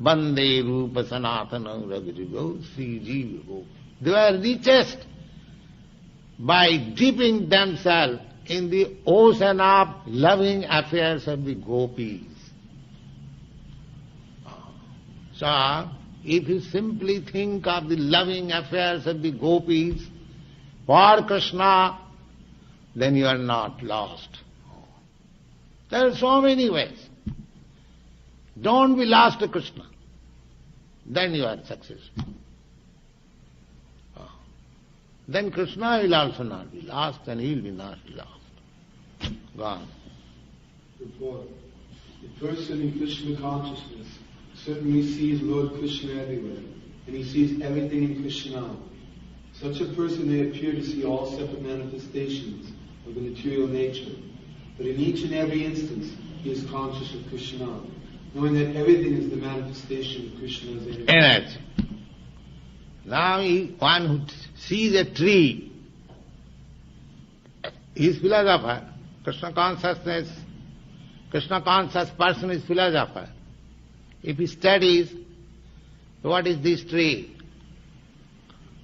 Bande Rupa Sanatana Ragirigo, Sri They were richest by dipping themselves in the ocean of loving affairs of the gopis. So, if you simply think of the loving affairs of the gopis for Krishna, then you are not lost. There are so many ways. Don't be lost to Krishna. Then you are successful. Ah. Then Krishna will also not be lost and he will be not lost. Gone. The person in Krishna consciousness certainly sees Lord Krishna everywhere, and he sees everything in Krishna. Such a person may appear to see all separate manifestations of the material nature, but in each and every instance he is conscious of Krishna, knowing that everything is the manifestation of Krishna's energy. Energy. Now he- one who sees a tree, is philosopher. Krishna consciousness, Krishna conscious person is philosopher. If he studies, what is this tree?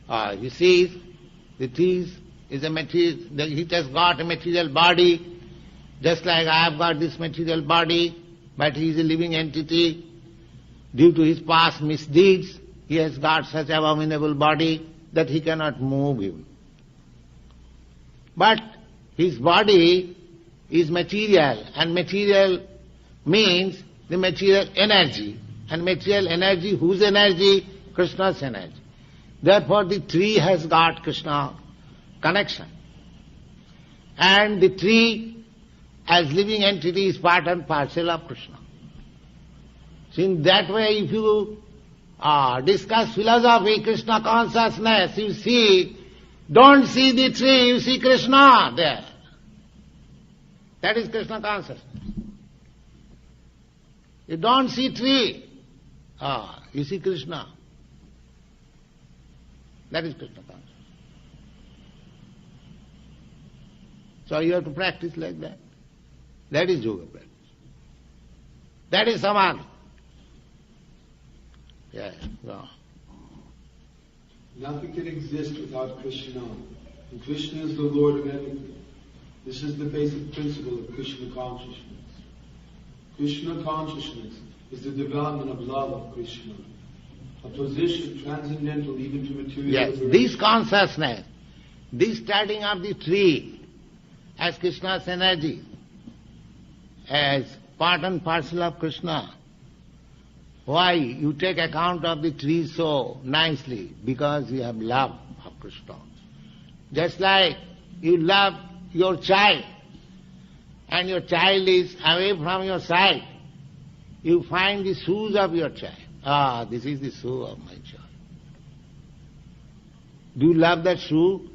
Uh, he sees the tree is a material, he has got a material body, just like I have got this material body, but he is a living entity. Due to his past misdeeds, he has got such abominable body that he cannot move him. But his body is material, and material means the material energy. And material energy, whose energy? Krishna's energy. Therefore the tree has got Krishna connection. And the tree as living entity is part and parcel of Krishna. So in that way if you uh, discuss philosophy, Krishna consciousness, you see, don't see the tree, you see Krishna there. That is Krishna consciousness. You don't see tree, ah, you see Krishna. That is Krishna consciousness. So you have to practice like that. That is yoga practice. That is samadhi. Yeah, no. Nothing can exist without Krishna, and Krishna is the Lord of everything. This is the basic principle of Krishna consciousness. Krishna consciousness is the development of love of Krishna, a position transcendental even to material Yes, liberation. this consciousness, this starting of the tree as Krishna's energy, as part and parcel of Krishna. Why you take account of the tree so nicely? Because you have love of Krishna. Just like you love your child, and your child is away from your side, you find the shoes of your child. Ah, this is the shoe of my child. Do you love that shoe?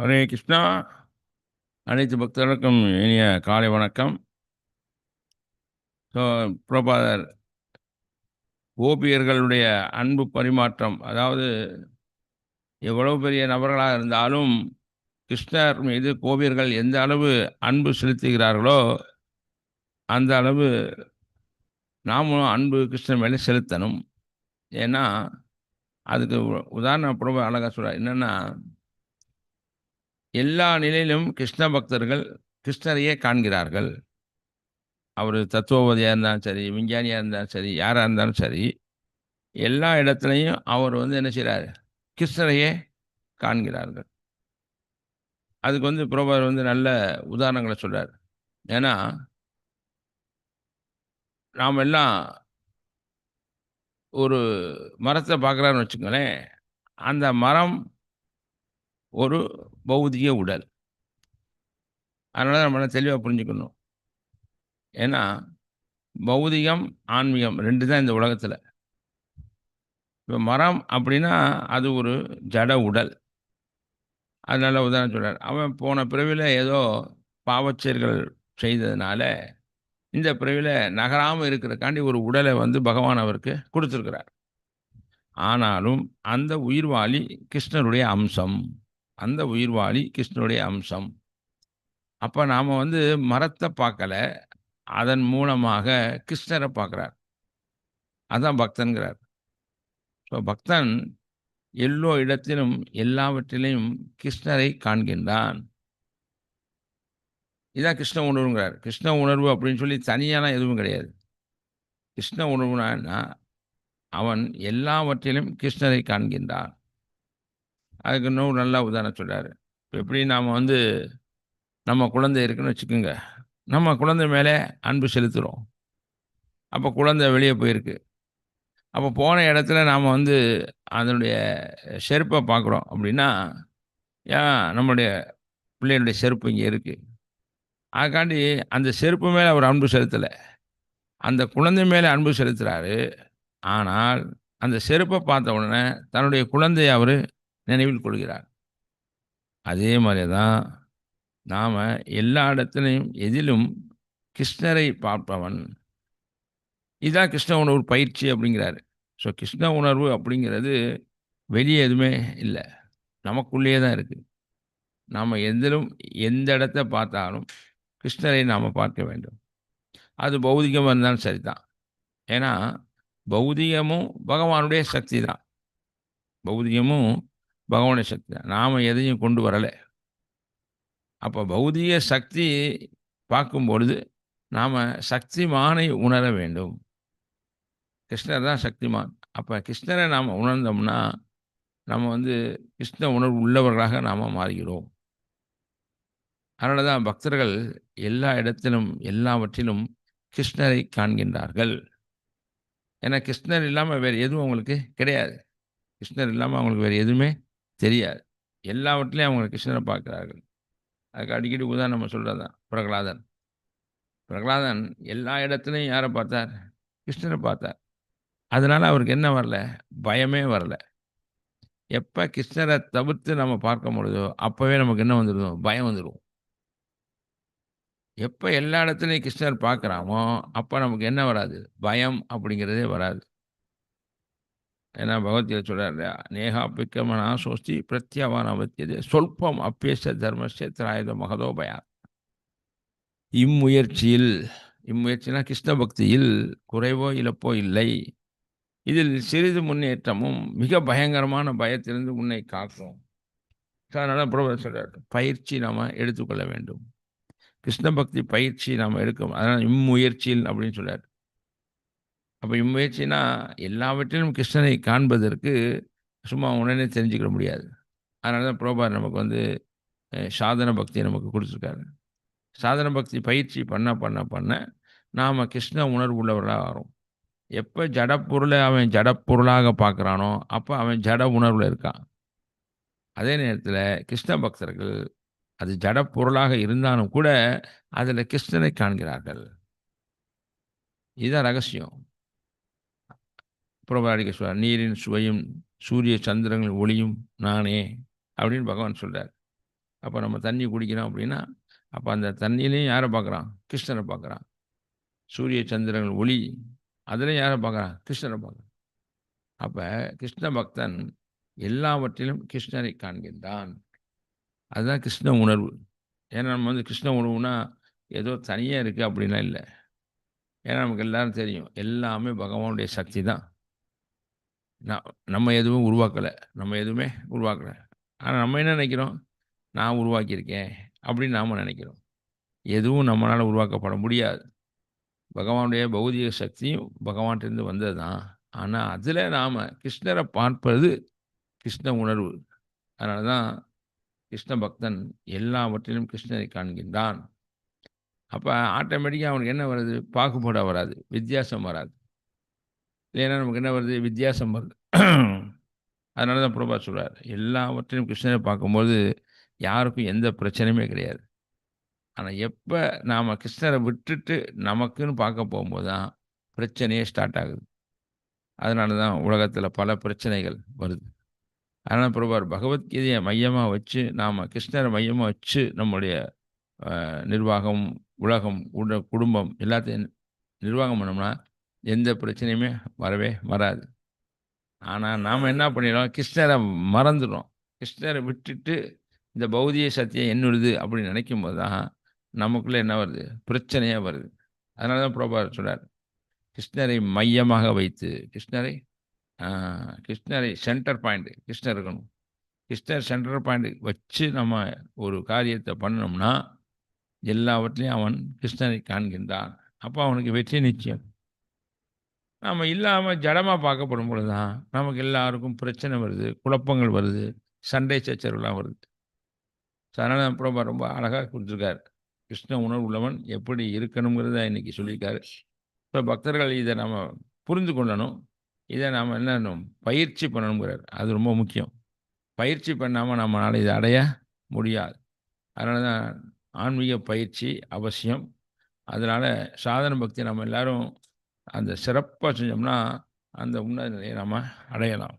Hare Krishna. அனைத்து பக்தர்களுக்கும் இனிய காலை வணக்கம். So புரபாதர் கோபியர்களுடைய அன்பு பரிமாற்றம் அதாவது எவ்வளவு பெரிய நபர்களாக இருந்தாலும் கிருஷ்ணர் மீது கோபியர்கள் எந்த அளவு அன்பு செலுத்துகிறார்களோ அந்த அளவு நாமளும் அன்பு கிருஷ்ணன் மேலே செலுத்தணும். ஏன்னா அதுக்கு உ- உதாரணம் பிரபு அழகா சொல்கிறார் என்னென்னா எல்லா நிலையிலும் கிருஷ்ண பக்தர்கள் கிருஷ்ணரையே காண்கிறார்கள். அவர் தத்துவபதியாக இருந்தாலும் சரி விஞ்ஞானியாக இருந்தாலும் சரி யாராக இருந்தாலும் சரி எல்லா இடத்துலையும் அவர் வந்து என்ன செய்கிறார் கிருஷ்ணரையே காண்கிறார்கள். அதுக்கு வந்து புரோபர் வந்து நல்ல உதாரணங்களை சொல்கிறார் ஏன்னா நாம் எல்லாம் ஒரு மரத்தை பார்க்குறாருன்னு வச்சுக்கோங்களேன். அந்த மரம் ஒரு பௌதிக உடல். அதனால் நம்ம தெளிவாக புரிஞ்சுக்கணும்? ஏன்னா பௌதிகம் ஆன்மீகம் ரெண்டு தான் இந்த உலகத்தில். இப்போ மரம் அப்படின்னா அது ஒரு ஜட உடல். அதனால உதாரணம் சொல்கிறார் அவன் போன பிறவியில் ஏதோ பாவச்செயல்கள் செய்ததுனால இந்த பிறவியில் நகராமல் இருக்கிறக்காண்டி ஒரு உடலை வந்து பகவான் அவருக்கு கொடுத்துருக்கிறார். ஆனாலும் அந்த உயிர்வாளி கிருஷ்ணருடைய அம்சம். அந்த உயிர்வாளி கிருஷ்ணனுடைய அம்சம். அப்போ நாம் வந்து மரத்தை பார்க்கல அதன் மூலமாக கிருஷ்ணரை பார்க்குறார். அதான் பக்தன்கிறார். ஸோ பக்தன் எல்லோ இடத்திலும் எல்லாவற்றிலையும் கிருஷ்ணரை காண்கின்றான். இதான் கிருஷ்ண உணர்வுங்கிறார். கிருஷ்ண உணர்வு அப்படின்னு சொல்லி தனியான எதுவும் கிடையாது. கிருஷ்ண உணர்வுனா அவன் எல்லாவற்றிலும் கிருஷ்ணரை காண்கின்றான். அதுக்கு இன்னும் நல்லா உதாரணம் சொல்கிறாரு இப்போ எப்படி நாம் வந்து நம்ம குழந்தை இருக்குன்னு வச்சுக்கோங்க. நம்ம குழந்தை மேலே அன்பு செலுத்துகிறோம் அப்போ குழந்தை வெளியே போயிருக்கு. அப்போ போன இடத்துல நாம் வந்து அதனுடைய செருப்பை பார்க்குறோம் அப்படின்னா ஏன் நம்மளுடைய பிள்ளைகளுடைய செருப்பு இங்கே இருக்குது அதுக்காண்டி அந்த செருப்பு மேலே அவர் அன்பு செலுத்தலை. அந்த குழந்தை மேலே அன்பு செலுத்துகிறாரு ஆனால் அந்த செருப்பை பார்த்த உடனே தன்னுடைய குழந்தையை அவர் நினைவில் கொள்கிறார். அதே மாதிரி தான் நாம் எல்லா இடத்துலையும் எதிலும் கிருஷ்ணரை பார்ப்பவன். இதுதான் கிருஷ்ண உணர்வு பயிற்சி அப்படிங்கிறாரு. ஸோ கிருஷ்ண உணர்வு அப்படிங்கிறது வெளியே எதுவுமே இல்லை. நமக்குள்ளேயே தான் இருக்குது நாம் எதிலும் எந்த இடத்த பார்த்தாலும் கிருஷ்ணரை நாம் பார்க்க வேண்டும். அது பௌதிகமாக இருந்தாலும் சரி தான் ஏன்னா பௌதிகமும் பகவானுடைய சக்தி தான் பௌதிகமும் பகவான சக்தி. தான் நாம் எதையும் கொண்டு வரலை. அப்போ பௌதிக சக்தி பார்க்கும் பொழுது நாம் சக்திமானை உணர வேண்டும். கிருஷ்ணர் தான் சக்திமான். அப்போ கிருஷ்ணரை நாம் உணர்ந்தோம்னா நம்ம வந்து கிருஷ்ண உணர்வு உள்ளவர்களாக நாம் மாறுகிறோம். அதனால தான் பக்தர்கள் எல்லா இடத்திலும் எல்லாவற்றிலும் கிருஷ்ணரை காண்கின்றார்கள். ஏன்னா கிருஷ்ணர் இல்லாமல் வேறு எதுவும் அவங்களுக்கு கிடையாது. கிருஷ்ணர் இல்லாமல் அவங்களுக்கு வேறு எதுவுமே தெரியாது. எல்லாவற்றிலையும் அவங்க கிருஷ்ணரை பார்க்குறார்கள். அதுக்கு அடிக்கடி உதாரணம் நம்ம சொல்கிறது தான் பிரகலாதன். பிரகலாதன் எல்லா இடத்துலையும் யாரை பார்த்தார்? கிருஷ்ணரை பார்த்தார். அதனால் அவருக்கு என்ன வரல? பயமே வரல. எப்போ கிருஷ்ணரை தவிர்த்து நம்ம பார்க்க முடியுதோ அப்போவே நமக்கு என்ன வந்துடும் பயம் வந்துடும் எப்போ எல்லா இடத்துலையும் கிருஷ்ணர் பார்க்குறாமோ அப்போ நமக்கு என்ன வராது? பயம் அப்படிங்கிறதே வராது. ஏன்னா பகவத்கீதை சொல்கிறார் இல்லையா நேகா பிக்கமனா சோஸ்தி பிரத்யாவான் அவத்தியது சொல்பம் அப்பேச தர்மஸ்ய திராயுத மகதோபயா இம்முயற்சியில் இம்முயற்சினா கிருஷ்ண பக்தியில் குறைவோ இழப்போ இல்லை. இதில் சிறிது முன்னேற்றமும் மிக பயங்கரமான பயத்திலிருந்து உன்னை காக்கும். அதனால் பிரபு சொல்கிறார் பயிற்சி நாம் எடுத்துக்கொள்ள வேண்டும். கிருஷ்ண பக்தி பயிற்சி நாம் எடுக்கும் அதனால் இம்முயற்சியில் அப்படின்னு சொல்கிறார் அப்போ இம்முயற்சினா எல்லாவற்றிலும் கிருஷ்ணனை காண்பதற்கு சும்மா உடனே தெரிஞ்சுக்கிட முடியாது. அதனால தான் புரோபார் நமக்கு வந்து சாதன பக்தியை நமக்கு கொடுத்துருக்காரு. சாதன பக்தி பயிற்சி பண்ண பண்ண பண்ண நாம் கிருஷ்ண உணர்வு உள்ளவர்களாக வரும் எப்போ ஜடப்பொருளை அவன் ஜடப்பொருளாக பார்க்குறானோ அப்போ அவன் ஜட உணர்வில் இருக்கான். அதே நேரத்தில் கிருஷ்ண பக்தர்கள் அது ஜடப்பொருளாக இருந்தாலும் கூட அதில் கிருஷ்ணனை காண்கிறார்கள். இதுதான் ரகசியம். புறபாடிக்க சொல்றார் நீரின் சுவையும் சூரிய சந்திரங்கள் ஒளியும் நானே அப்படின்னு பகவான் சொல்கிறார் அப்போ நம்ம தண்ணி குடிக்கிறோம் அப்படின்னா அப்போ அந்த தண்ணியிலையும் யாரை பார்க்குறான்? கிருஷ்ணரை பார்க்குறான். சூரிய சந்திரங்கள் ஒளி அதில் யாரை பார்க்குறான்? கிருஷ்ணரை பார்க்குறான். அப்போ கிருஷ்ண பக்தன் எல்லாவற்றிலும் கிருஷ்ணரை காண்கின்றான். அதுதான் கிருஷ்ண உணர்வு. ஏன்னா நம்ம வந்து கிருஷ்ண உணர்வுனா ஏதோ தனியாக இருக்குது அப்படின்னா இல்லை. ஏன்னா நமக்கு எல்லாரும் தெரியும். எல்லாமே பகவானுடைய சக்தி தான். நான் நம்ம எதுவும் உருவாக்கலை. நம்ம எதுவுமே உருவாக்கலை. ஆனால் நம்ம என்ன நினைக்கிறோம்? நான் உருவாக்கியிருக்கேன் அப்படின்னு நாம் நினைக்கிறோம். எதுவும் நம்மளால் உருவாக்கப்பட முடியாது. பகவானுடைய பௌதிக சக்தியும் பகவான்கிட்டருந்து வந்தது தான். ஆனால் அதில் நாம் கிருஷ்ணரை பார்ப்பது கிருஷ்ண உணர்வு. அதனால தான் கிருஷ்ண பக்தன் எல்லாவற்றிலும் கிருஷ்ணரை காண்கின்றான். அப்போ ஆட்டோமேட்டிக்காக அவனுக்கு என்ன வருது? பாகுபாடாக வராது. வித்தியாசம் வராது. இல்லைன்னா நமக்கு என்ன வருது? வித்தியாசம் வருது. அதனால தான் பிரபா சொல்கிறார் எல்லாவற்றையும் கிருஷ்ணரை பார்க்கும்போது யாருக்கும் எந்த பிரச்சனையுமே கிடையாது. ஆனால் எப்போ நாம் கிருஷ்ணரை விட்டுட்டு நமக்குன்னு பார்க்க போகும்போது தான் பிரச்சனையே ஸ்டார்ட் ஆகுது. அதனால தான் உலகத்தில் பல பிரச்சனைகள் வருது. அதனால் பிரபார் பகவத்கீதையை மையமாக வச்சு நாம் கிருஷ்ணரை மையமாக வச்சு நம்முடைய நிர்வாகம் உலகம் குடும்பம் எல்லாத்தையும் நிர்வாகம் பண்ணோம்னா எந்த பிரச்சனையுமே வரவே வராது. ஆனால் நாம் என்ன பண்ணிடுறோம் கிருஷ்ணரை மறந்துடும் கிருஷ்ணரை விட்டுட்டு இந்த பௌதிக சத்தியம் என்னுடுது அப்படின்னு நினைக்கும் போது தான் நமக்குள்ளே என்ன வருது? பிரச்சனையாக வருது. அதனால தான் புரோபார் சொல்கிறார் கிருஷ்ணரை மையமாக வைத்து கிருஷ்ணரை கிருஷ்ணரை சென்டர் பாயிண்ட் கிருஷ்ணர் இருக்கணும். கிருஷ்ணர் சென்டர் பாயிண்ட் வச்சு நம்ம ஒரு காரியத்தை பண்ணோம்னா எல்லாவற்றிலையும் அவன் கிருஷ்ணரை காண்கின்றான். அப்போ அவனுக்கு வெற்றி நிச்சயம். நம்ம இல்லாமல் ஜடமாக பார்க்கப்படும் பொழுது தான் நமக்கு எல்லாருக்கும் பிரச்சனை வருது குழப்பங்கள் வருது சண்டை சச்சரவுலாம் வருது. ஸோ அப்புறம் பிரபா ரொம்ப அழகாக கொடுத்துருக்காரு. கிருஷ்ண உணர்வு உள்ளவன் எப்படி இருக்கணுங்கிறத இன்றைக்கி சொல்லியிருக்காரு. ஸோ பக்தர்கள் இதை நம்ம புரிந்து கொள்ளணும். இதை நாம் என்ன பயிற்சி பண்ணணுங்கிறார். அது ரொம்ப முக்கியம். பயிற்சி பண்ணாமல் நம்மளால் இதை அடைய முடியாது. அதனால தான் ஆன்மீக பயிற்சி அவசியம். அதனால் சாதன பக்தி நம்ம எல்லோரும் அந்த சிறப்பாக செஞ்சோம்னா அந்த உன்னத நிலையை நம்ம அடையலாம்.